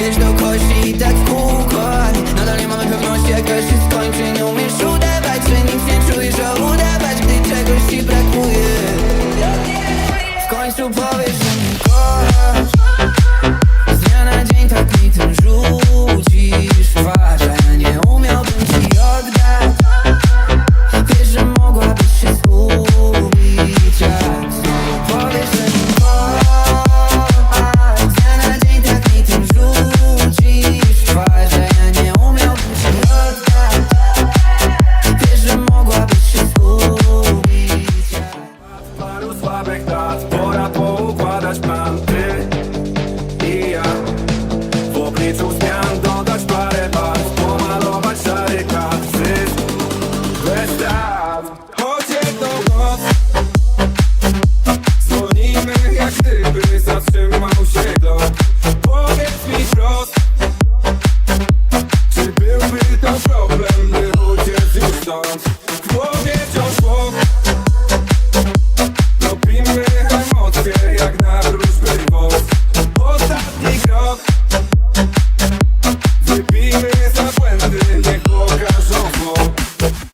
Kiedyś do kości i tak w kółko Nadal nie mamy pewności jak to się skończy. Nie umiesz udawać, że nic nie czujesz A udawać, gdy czegoś ci brakuje. W końcu powiesz, że mnie kochasz. wielu słabych Pora poukładać plan Ty i ja W obliczu zmian dodać parę barw Pomalować szary kadr Zysk bez strat Choć jedną noc Dzwonimy jak gdyby zatrzymał się glob Powiedz mi wprost Czy byłby to problem, by uciec już stąd